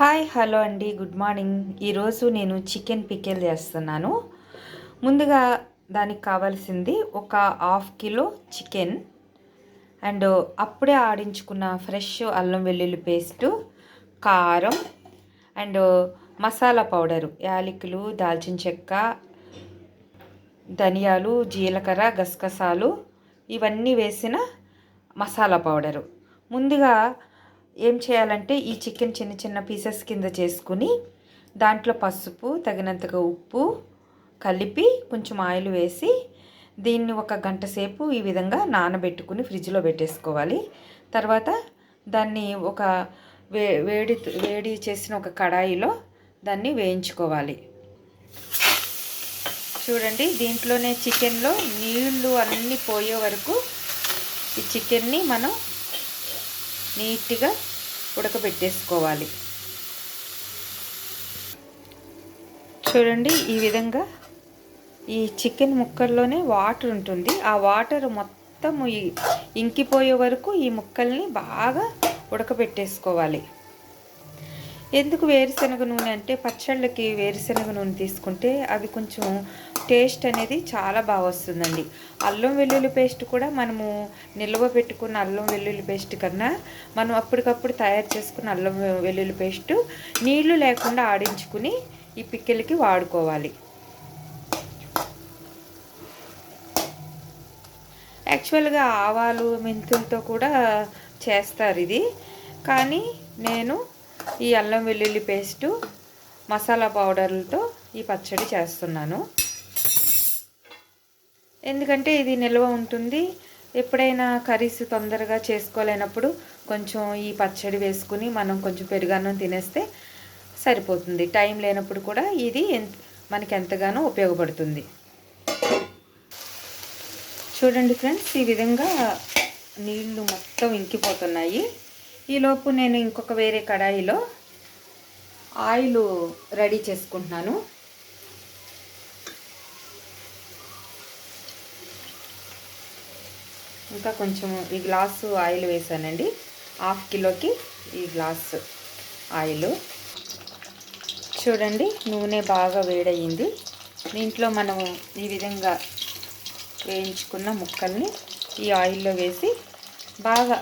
Hi hello అండి. Good morning. ఈరోజు నేను చికెన్ పికెల్ చేస్తున్నాను. ముందుగా దానికి కావాల్సింది ఒక హాఫ్ కిలో చికెన్ అండ్ అప్పుడే ఆడించుకున్న ఫ్రెష్ అల్లం వెల్లుల్లి పేస్టు కారం అండ్ మసాలా పౌడరు యాలకులు దాల్చిన చెక్క ధనియాలు జీలకర్ర గసగసాలు ఇవన్నీ వేసిన మసాలా పౌడరు. ముందుగా ఏం చేయాలంటే ఈ చికెన్ చిన్న చిన్న పీసెస్ కింద చేసుకుని దాంట్లో పసుపు తగినంతగా ఉప్పు కలిపి కొంచెం ఆయిల్ వేసి దీన్ని ఒక గంట సేపు ఈ విధంగా నానబెట్టుకుని ఫ్రిడ్జ్లో పెట్టేసుకోవాలి. తర్వాత దాన్ని ఒక వే వేడి వేడి చేసిన ఒక కడాయిలో దాన్ని వేయించుకోవాలి. చూడండి దీంట్లోనే చికెన్లో నీళ్ళు అన్నీ పోయే వరకు ఈ చికెన్ని మనం నీట్గా ఉడకబెట్టేసుకోవాలి. చూడండి ఈ విధంగా ఈ చికెన్ ముక్కల్లోనే వాటర్ ఉంటుంది. ఆ వాటర్ మొత్తం ఇంకిపోయే వరకు ఈ ముక్కల్ని బాగా ఉడకబెట్టేసుకోవాలి. ఎందుకు వేరుశనగ నూనె అంటే పచ్చళ్ళకి వేరుశనగ నూనె తీసుకుంటే అవి కొంచెం టేస్ట్ అనేది చాలా బాగా వస్తుందండి. అల్లం వెల్లుల్లి పేస్ట్ కూడా మనము నిల్వ పెట్టుకున్న అల్లం వెల్లుల్లి పేస్ట్ కన్నా మనం అప్పటికప్పుడు తయారు చేసుకున్న అల్లం వెల్లుల్లి పేస్ట్ నీళ్ళు లేకుండా ఆడించుకుని ఈ పిక్కెలకి వాడుకోవాలి. యాక్చువల్గా ఆవాలు మెంతులతో కూడా చేస్తారు ఇది. కానీ నేను ఈ అల్లం వెల్లుల్లి పేస్టు మసాలా పౌడర్లతో ఈ పచ్చడి చేస్తున్నాను. ఎందుకంటే ఇది నిల్వ ఉంటుంది. ఎప్పుడైనా కర్రీస్ తొందరగా చేసుకోలేనప్పుడు కొంచెం ఈ పచ్చడి వేసుకుని మనం కొంచెం పెరుగన్నం తినేస్తే సరిపోతుంది. టైం లేనప్పుడు కూడా ఇది మనకి ఎంతగానో ఉపయోగపడుతుంది. చూడండి ఫ్రెండ్స్ ఈ విధంగా నీళ్ళు మొత్తం ఇంకిపోతున్నాయి. ఈలోపు నేను ఇంకొక వేరే కడాయిలో ఆయిల్ రెడీ చేసుకుంటున్నాను. ఇంకా కొంచెం ఈ గ్లాసు ఆయిల్ వేసానండి. హాఫ్ కిలోకి ఈ గ్లాస్ ఆయిల్. చూడండి నూనె బాగా వేడయింది. దీంట్లో మనము ఈ విధంగా వేయించుకున్న ముక్కల్ని ఈ ఆయిల్లో వేసి బాగా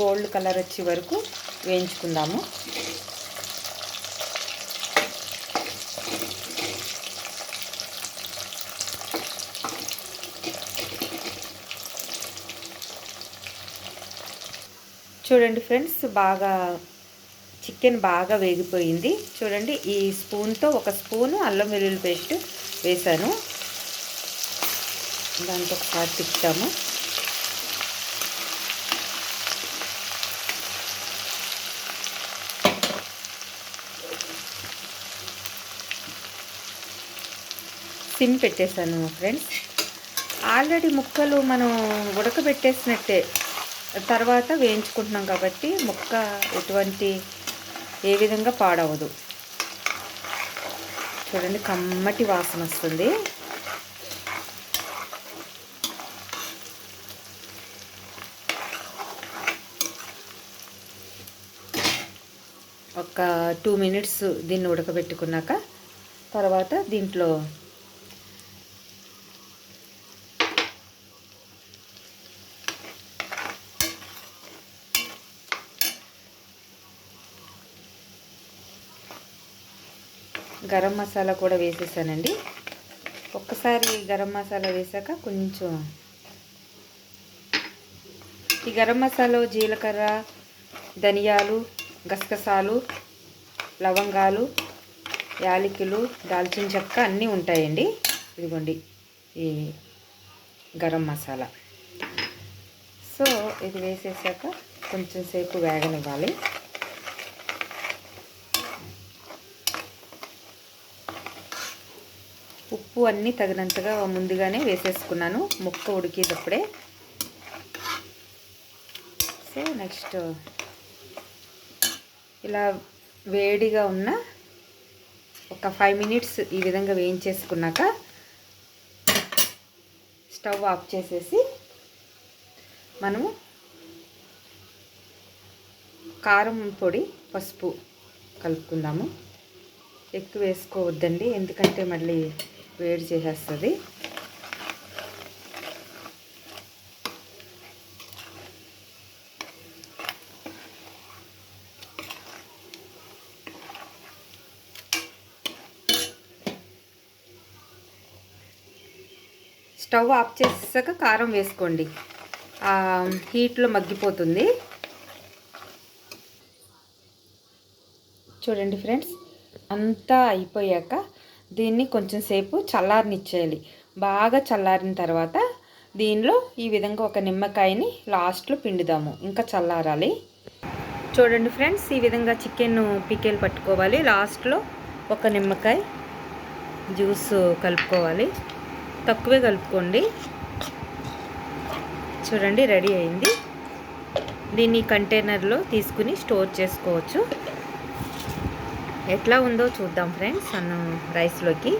గోల్డ్ కలర్ వచ్చే వరకు వేయించుకుందాము. చూడండి ఫ్రెండ్స్ బాగా చికెన్ బాగా వేగిపోయింది. చూడండి ఈ స్పూన్తో ఒక స్పూను అల్లం వెల్లుల్లి పేస్ట్ వేసాను దాంతో ఒకసారి తిప్పుతాము. సిమ్ పెట్టేశాను ఫ్రెండ్స్. ఆల్రెడీ ముక్కలు మనం ఉడకబెట్టేసినట్టే. తర్వాత వేయించుకుంటున్నాం కాబట్టి ముక్క ఎటువంటి ఏ విధంగా పాడవదు. చూడండి కమ్మటి వాసన వస్తుంది. ఒక టూ మినిట్స్ దీన్ని ఉడకబెట్టుకున్నాక తర్వాత దీంట్లో గరం మసాలా కూడా వేసేసానండి. ఒక్కసారి గరం మసాలా వేసాక కొంచెం ఈ గరం మసాలా జీలకర్ర ధనియాలు గసగసాలు లవంగాలు యాలకులు దాల్చిన చెక్క అన్నీ ఉంటాయండి. ఇదిగోండి ఈ గరం మసాలా. సో ఇది వేసేసాక కొంచెం సేపు వేగనివ్వాలి. ఉప్పు అన్నీ తగినంతగా ముందుగానే వేసేసుకున్నాను. ముక్క ఉడికేటప్పుడే. సో నెక్స్ట్ ఇలా వేడిగా ఉన్న ఒక ఫైవ్ మినిట్స్ ఈ విధంగా వేయించేసుకున్నాక స్టవ్ ఆఫ్ చేసేసి మనము కారం పొడి పసుపు కలుపుకుందాము. ఎక్కువ వేసుకోవద్దండి ఎందుకంటే మళ్ళీ వేడి చేసేస్తుంది. స్టవ్ ఆఫ్ చేసాక కారం వేసుకోండి. హీట్లో మగ్గిపోతుంది. చూడండి ఫ్రెండ్స్ అంతా అయిపోయాక దీన్ని కొంచెం సేపు చల్లారనిచ్చేయాలి. బాగా చల్లారిన తర్వాత దీనిలో ఈ విధంగా ఒక నిమ్మకాయని లాస్ట్లో పిండుదాము. ఇంకా చల్లారాలి. చూడండి ఫ్రెండ్స్ ఈ విధంగా చికెన్ పికెల్ పట్టుకోవాలి. లాస్ట్లో ఒక నిమ్మకాయ జ్యూస్ కలుపుకోవాలి. తక్కువే కలుపుకోండి. చూడండి రెడీ అయింది. దీన్ని కంటైనర్లో తీసుకుని స్టోర్ చేసుకోవచ్చు. ఎట్లా ఉందో చూద్దాం ఫ్రెండ్స్ అన్న రైస్లోకి.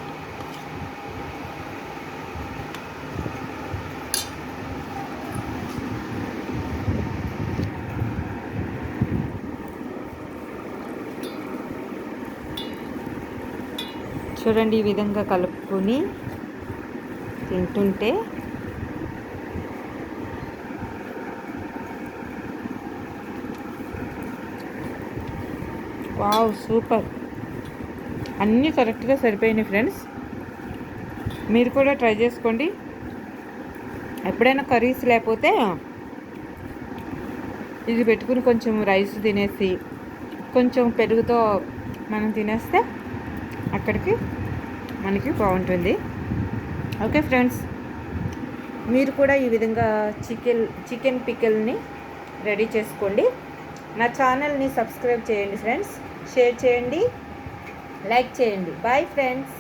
చూడండి ఈ విధంగా కలుపుకొని తింటుంటే వావ్ సూపర్. అన్నీ కరెక్ట్గా సరిపోయినాయి ఫ్రెండ్స్ మీరు కూడా ట్రై చేసుకోండి. ఎప్పుడైనా కర్రీస్ లేకపోతే ఇది పెట్టుకుని కొంచెం రైస్ తినేసి కొంచెం పెరుగుతో మనం తినేస్తే అక్కడికి మనకి బాగుంటుంది. ఓకే ఫ్రెండ్స్ మీరు కూడా ఈ విధంగా చికెన్ చికెన్ పికిల్ని రెడీ చేసుకోండి. నా ఛానల్ని సబ్స్క్రైబ్ చేయండి ఫ్రెండ్స్ షేర్ చేయండి. లైక్ చేయండి. Bye friends